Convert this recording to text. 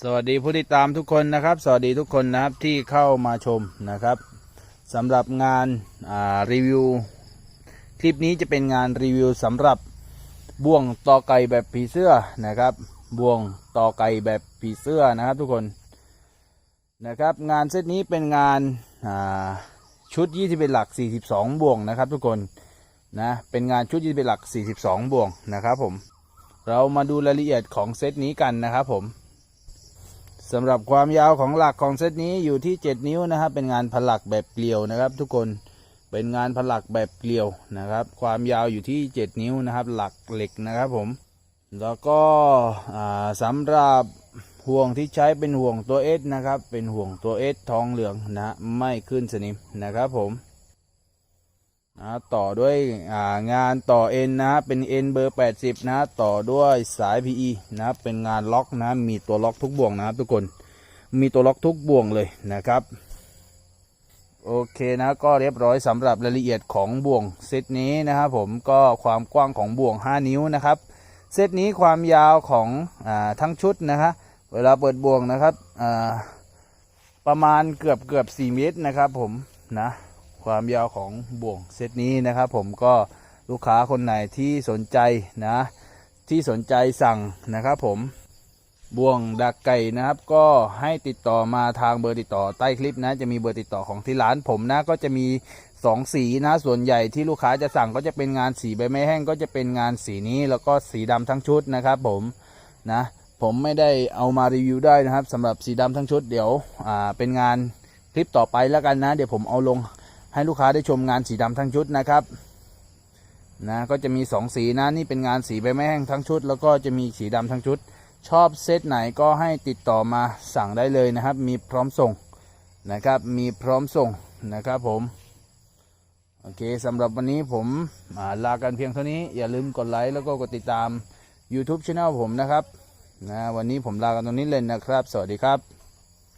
สวัสดีผู้ติดตามทุกคนนะครับ สวัสดีทุกคนนะครับที่เข้ามาชมนะครับสำหรับงานารีวิว คลิปนี้จะเป็นงานรีวิวสำหรับบ่วงตอไก่แบบผีเสื้อนะครับบ่วงตอไก่แบบผีเสื้อนะครับทุกคนนะครับงานเซตนี้เป็นงานาชุด20เป็นหลัก 42 บ่วงนะครับ ทุกคนนะเป็นงานชุด20เป็นหลัก 42 บ่วงนะครับผมเรามาดูรายละเอียดของเซตนี้กันนะครับผม สำหรับความยาวของหลักของเซตนี้อยู่ที่ 7 นิ้วนะครับ เป็นงานผลักแบบเกลียวนะครับ ทุกคนเป็นงานผลักแบบเกลียวนะครับ ความยาวอยู่ที่ 7 นิ้วนะครับ หลักเหล็กนะครับผม แล้วก็อ่าสำหรับห่วงที่ใช้เป็นห่วงตัวเอสนะครับ เป็นห่วงตัวเอสทองเหลืองนะไม่ขึ้นสนิมนะครับผม นะต่อด้วยงานต่อเอ็นนะเป็นเอ็นเบอร์ 80 นะต่อด้วยสาย PE นะเป็นงานล็อกนะมีตัวล็อกทุกบ่วงนะครับทุกคนมีตัวล็อกทุกบ่วงเลยนะครับโอเคนะก็เรียบร้อยสำหรับรายละเอียดของบ่วงเซตนี้นะครับผมก็ความกว้างของบ่วง 5 นิ้วนะครับเซตนี้ความยาวของอทั้งชุดนะฮะเวลาเปิดบ่วงนะครับประมาณเกือบเกือบ4เมตรนะครับผมนะ ความยาวของบ่วงเซตนี้นะครับ ผมก็ลูกค้าคนไหนที่สนใจนะ ที่สนใจสั่งนะครับ ผมบ่วงดักไก่นะครับ ก็ให้ติดต่อมาทางเบอร์ติดต่อใต้คลิปนะ จะมีเบอร์ติดต่อของที่ร้านผมนะ ก็จะมีสองสีนะ ส่วนใหญ่ที่ลูกค้าจะสั่งก็จะเป็นงานสีใบไม้แห้งก็จะเป็นงานสีนี้แล้วก็สีดำทั้งชุดนะครับ ผมนะ ผมไม่ได้เอามารีวิวได้นะครับสำหรับสีดำทั้งชุดเดี๋ยวอ่าเป็นงานคลิปต่อไปแล้วกันนะ เดี๋ยวผมเอาลง ให้ลูกค้าได้ชมงานสีดำทั้งชุดนะครับนะก็จะมีสองสีนะนี่เป็นงานสีใบไม้แห้งทั้งชุด แล้วก็จะมีสีดำทั้งชุด ชอบเซตไหนก็ให้ติดต่อมาสั่งได้เลยนะครับ มีพร้อมส่งนะครับ มีพร้อมส่งนะครับผมโอเคสำหรับวันนี้ผมาลากันเพียงเท่านี้ อย่าลืมกดไลค์แล้วก็กดติดตาม YouTube Channel ผมนะครับนะวันนี้ผมลากันตรงนี้เลยนะครับ สวัสดีครับ